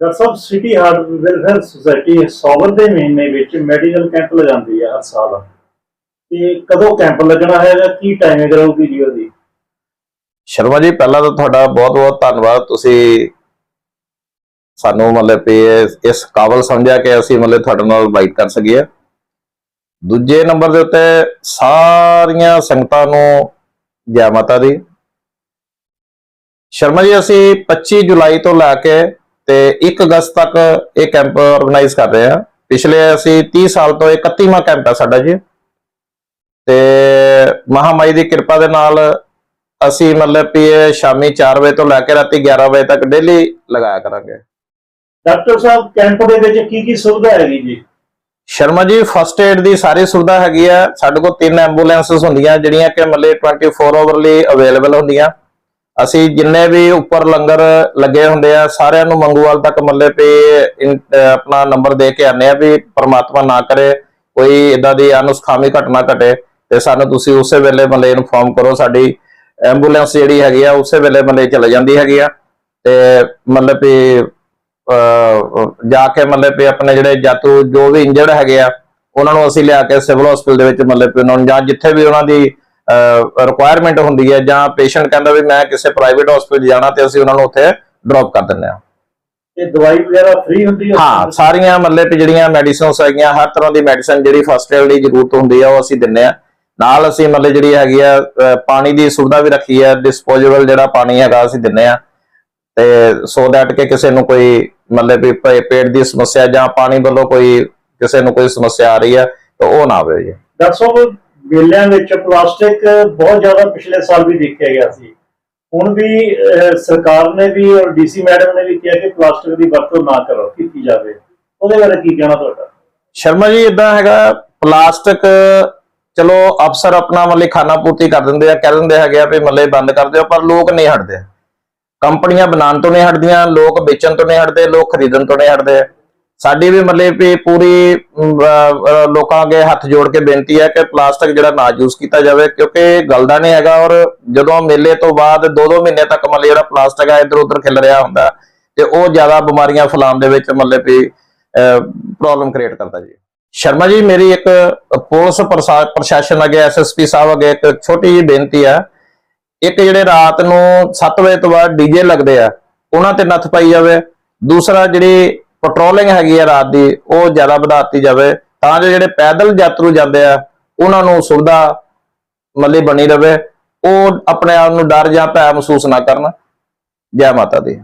Doctor city heart welfare society ਸੌਵਰ ਦੇ ਮਹੀਨੇ ਵਿੱਚ ਮੈਡੀਕਲ ਕੈਂਪ ਲਗਾਉਂਦੀ ਹੈ ਹਰ ਸਾਲ। ਤੇ ਕਦੋਂ ਕੈਂਪ ਲੱਗਣਾ ਹੈਗਾ ਕੀ ਟਾਈਮਿੰਗ ਰਹੂਗੀ ਜੀ ਉਹਦੀ ਸ਼ਰਮਾ ਜੀ, ਪਹਿਲਾਂ ਤਾਂ ਤੁਹਾਡਾ ਬਹੁਤ-ਬਹੁਤ ਧੰਨਵਾਦ। ਤੁਸੀਂ ਸਾਨੂੰ ਮਤਲਬ ਵੀ ਇਸ ਕਾਬਲ ਸਮਝਿਆ ਕਿ ਅਸੀਂ ਮਤਲਬ ਤੁਹਾਡੇ ਨਾਲ ਬਾਈਟ ਕਰ ਸਕੀਏ। ਦੂਜੇ ਨੰਬਰ ਦੇ ਉੱਤੇ ਸਾਰੀਆਂ ਸੰਗਤਾਂ ਨੂੰ ਜੈ ਮਾਤਾ ਦੀ। ਸ਼ਰਮਾ ਜੀ, ਅਸੀਂ 25 ਜੁਲਾਈ ਤੋਂ ਲੈ ਕੇ ਤੇ 1 ਅਗਸਤ ਤੱਕ ਇਹ ਕੈਂਪ ਆਰਗੇਨਾਈਜ਼ ਕਰ ਰਹੇ ਹਾਂ ਪਿਛਲੇ ਅਸੀਂ 30 ਸਾਲ ਤੋਂ 31ਵਾਂ ਕੈਂਪ ਹੈ ਸਾਡਾ ਜੀ। ਤੇ ਮਹਾਮਾਈ ਦੀ ਕਿਰਪਾ ਦੇ ਨਾਲ ਅਸੀਂ ਮਤਲਬ ਇਹ ਸ਼ਾਮੀ 4 ਵਜੇ ਤੋਂ ਲੈ ਕੇ ਰਾਤੀ 11 ਵਜੇ ਤੱਕ ਡੇਲੀ ਲਗਾਇਆ ਕਰਾਂਗੇ। ਡਾਕਟਰ ਸਾਹਿਬ ਕੈਂਪ ਦੇ ਵਿੱਚ ਕੀ ਕੀ ਸੁਵਿਧਾ ਹੈਗੀ ਜੀ? ਸ਼ਰਮਾ ਜੀ ਫਸਟ ਏਡ ਦੀ ਸਾਰੀ ਸੁਵਿਧਾ ਹੈਗੀ ਆ। ਸਾਡੇ ਕੋਲ ਤਿੰਨ ਐਂਬੂਲੈਂਸਸ ਹੁੰਦੀਆਂ ਜਿਹੜੀਆਂ ਕਿ ਮਤਲਬ 24 ਆਵਰਲੀ ਅਵੇਲੇਬਲ ਹੁੰਦੀਆਂ। ਅਸੀਂ ਜਿੰਨੇ ਵੀ ਉੱਪਰ ਲੰਗਰ ਲੱਗੇ ਹੁੰਦੇ ਆ, ਸਾਰਿਆਂ ਨੂੰ ਮੰਗੂਵਾਲ ਤੱਕ ਮਤਲਬ ਵੀ ਆਪਣਾ ਨੰਬਰ ਦੇ ਕੇ ਆਨੇ ਆ ਵੀ ਪਰਮਾਤਮਾ ਨਾ ਕਰੇ, ਕੋਈ ਇਦਾਂ ਦੀ ਅਨੁਸਖਾਮੀ ਘਟਨਾ ਘਟੇ, ਤੇ ਸਾਨੂੰ ਤੁਸੀਂ ਉਸੇ ਵੇਲੇ ਮਤਲਬ ਇਨਫੋਰਮ ਕਰੋ ਸਾਡੀ ਐਂਬੂਲੈਂਸ ਜਿਹੜੀ ਹੈਗੀ ਆ, ਉਸੇ ਵੇਲੇ ਮਤਲਬ ਚਲੇ ਜਾਂਦੀ ਹੈਗੀ ਆ, ਤੇ ਮਤਲਬ ਵੀ ਜਾ ਕੇ ਮਤਲਬ ਵੀ ਆਪਣੇ ਜਿਹੜੇ ਜਾਤੂ ਜੋ ਵੀ ਇੰਜਰਡ ਹੈਗੇ ਆ, ਉਹਨਾਂ ਨੂੰ ਅਸੀਂ ਲਿਆ ਕੇ ਸਿਵਲ ਹਸਪੀਟਲ ਦੇ ਵਿੱਚ ਮਤਲਬ ਵੀ ਉਹਨਾਂ ਨੂੰ, ਜਾਂ ਜਿੱਥੇ ਵੀ ਉਹਨਾਂ ਦੀ ਰਿਕੁਆਇਰਮੈਂਟ ਹੁੰਦੀ ਹੈ ਜਾਂ ਪੇਸ਼ੈਂਟ ਕਹਿੰਦਾ ਵੀ ਮੈਂ ਕਿਸੇ ਪ੍ਰਾਈਵੇਟ ਹਸਪੀਟਲ ਜਾਣਾ ਤੇ ਅਸੀਂ ਉਹਨਾਂ ਨੂੰ ਉੱਥੇ ਡ੍ਰੌਪ ਕਰ ਦਿੰਦੇ ਆ ਤੇ ਦਵਾਈ ਵਗੈਰਾ ਫ੍ਰੀ ਹੁੰਦੀ ਹੈ? ਹਾਂ ਸਾਰੀਆਂ ਮਤਲਬ ਜਿਹੜੀਆਂ ਮੈਡੀਸਿਨਸ ਹੈਗੀਆਂ ਹਰ ਤਰ੍ਹਾਂ ਦੀ ਮੈਡੀਸਨ ਜਿਹੜੀ ਫਸਟ ਏਡ ਦੀ ਜ਼ਰੂਰਤ ਹੁੰਦੀ ਆ ਉਹ ਅਸੀਂ ਦਿੰਨੇ ਆ ਨਾਲ ਅਸੀਂ ਮਤਲਬ ਜਿਹੜੀ ਹੈਗੀ ਆ ਪਾਣੀ ਦੀ ਸੁਵਿਧਾ ਵੀ ਰੱਖੀ ਹੈ ਡਿਸਪੋਜ਼ੇਬਲ ਜਿਹੜਾ ਪਾਣੀ ਹੈਗਾ ਅਸੀਂ ਦਿੰਨੇ ਆ ਤੇ ਸੋ ਦੈਟ ਕਿ ਕਿਸੇ ਨੂੰ ਕੋਈ ਮਤਲਬ ਵੀ ਪੇਟ ਦੀ ਸਮੱਸਿਆ ਜਾਂ ਪਾਣੀ ਵੱਲੋਂ ਕੋਈ ਕਿਸੇ ਨੂੰ ਕੋਈ ਸਮੱਸਿਆ ਆ ਰਹੀ ਹੈ ਤਾਂ ਉਹ ਨਾ ਆਵੇ ਜੀ। ਡਾਕਟਰ ਸਾਹਿਬ ਵਿੱਚ ਪਲਾਸਟਿਕ ਬਹੁਤ ਜ਼ਿਆਦਾ ਪਿਛਲੇ ਸਾਲ ਵੀ ਦੇਖਿਆ ਗਿਆ ਸੀ। ਹੁਣ ਵੀ ਸਰਕਾਰ ਨੇ ਵੀ ਔਰ ਡੀਸੀ ਮੈਡਮ ਨੇ ਵੀ ਕਿਹਾ ਕਿ ਪਲਾਸਟਿਕ ਦੀ ਵਰਤੋਂ ਨਾ ਕਰੋ, ਕੀਤੀ ਜਾਵੇ। ਉਹਦੇ ਬਾਰੇ ਕੀ ਕਹਿਣਾ ਤੁਹਾਡਾ? ਸ਼ਰਮਾ ਜੀ ਇਦਾਂ ਹੈਗਾ, ਪਲਾਸਟਿਕ ਚਲੋ ਅਫਸਰ ਆਪਣਾ ਮਤਲਬ ਖਾਨਾ ਪੂਰਤੀ ਕਰ ਦਿੰਦੇ ਆ, ਕਹਿ ਦਿੰਦੇ ਹੈਗੇ ਆ ਵੀ ਮਤਲਬ ਬੰਦ ਕਰ ਦਿਓ, ਪਰ ਲੋਕ ਨਹੀਂ ਹਟਦੇ। ਕੰਪਨੀਆਂ ਬਣਾਉਣ ਤੋਂ ਨਹੀਂ ਹਟਦੀਆਂ, ਲੋਕ ਵੇਚਣ ਤੋਂ ਨਹੀਂ ਹਟਦੇ, ਲੋਕ ਖਰੀਦਣ ਤੋਂ ਨਹੀਂ ਹਟਦੇ। ਸਾਡੀ ਵੀ ਮਤਲਬ ਕਿ ਪੂਰੀ ਲੋਕਾਂ ਅੱਗੇ ਹੱਥ ਜੋੜ ਕੇ ਬੇਨਤੀ ਹੈ ਕਿ ਪਲਾਸਟਿਕ ਜਿਹੜਾ ਨਾ ਯੂਜ਼ ਕੀਤਾ ਜਾਵੇ, ਕਿਉਂਕਿ ਇਹ ਗਲਦਾ ਨਹੀਂ ਹੈਗਾ ਔਰ ਜਦੋਂ ਮੇਲੇ ਤੋਂ ਬਾਅਦ 2-2 ਮਹੀਨੇ ਤੱਕ ਮਤਲਬ ਜਿਹੜਾ ਪਲਾਸਟਿਕ ਹੈ ਇੱਧਰ ਉੱਧਰ ਖਿਲ ਰਿਹਾ ਹੁੰਦਾ ਤੇ ਉਹ ਜ਼ਿਆਦਾ ਬਿਮਾਰੀਆਂ ਫੈਲਾਉਣ ਦੇ ਵਿੱਚ ਮਤਲਬ ਵੀ ਪ੍ਰੋਬਲਮ ਕ੍ਰੀਏਟ ਕਰਦਾ ਜੀ। ਸ਼ਰਮਾ ਜੀ, ਮੇਰੀ ਇੱਕ ਪੁਲਿਸ ਪ੍ਰਸ਼ਾ- ਪ੍ਰਸ਼ਾਸਨ ਅੱਗੇ ਐਸਐਸਪੀ ਸਾਹਿਬ ਅੱਗੇ ਇੱਕ ਛੋਟੀ ਜਿਹੀ ਬੇਨਤੀ ਹੈ। ਇੱਕ ਜਿਹੜੇ ਰਾਤ ਨੂੰ 7 ਵਜੇ ਤੋਂ ਬਾਅਦ ਡੀਜੇ ਲੱਗਦੇ ਆ, ਉਹਨਾਂ ਤੇ ਨੱਥ ਪਾਈ ਜਾਵੇ। ਦੂਸਰਾ ਜਿਹੜੀ ਪੈਟਰੋਲਿੰਗ ਹੈਗੀ ਆ ਰਾਤ ਦੀ, ਉਹ ਜ਼ਿਆਦਾ ਵਧਾਤੀ ਜਾਵੇ, ਤਾਂ ਜੋ ਜਿਹੜੇ ਪੈਦਲ ਯਾਤਰੂ ਜਾਂਦੇ ਆ, ਉਹਨਾਂ ਨੂੰ ਸੁਵਿਧਾ ਮੱਲੀ ਬਣੀ ਰਵੇ, ਉਹ ਆਪਣੇ ਆਪ ਨੂੰ ਡਰ ਜਾਂ ਭੈ ਮਹਿਸੂਸ ਨਾ ਕਰਨ। ਜੈ ਮਾਤਾ ਦੀ।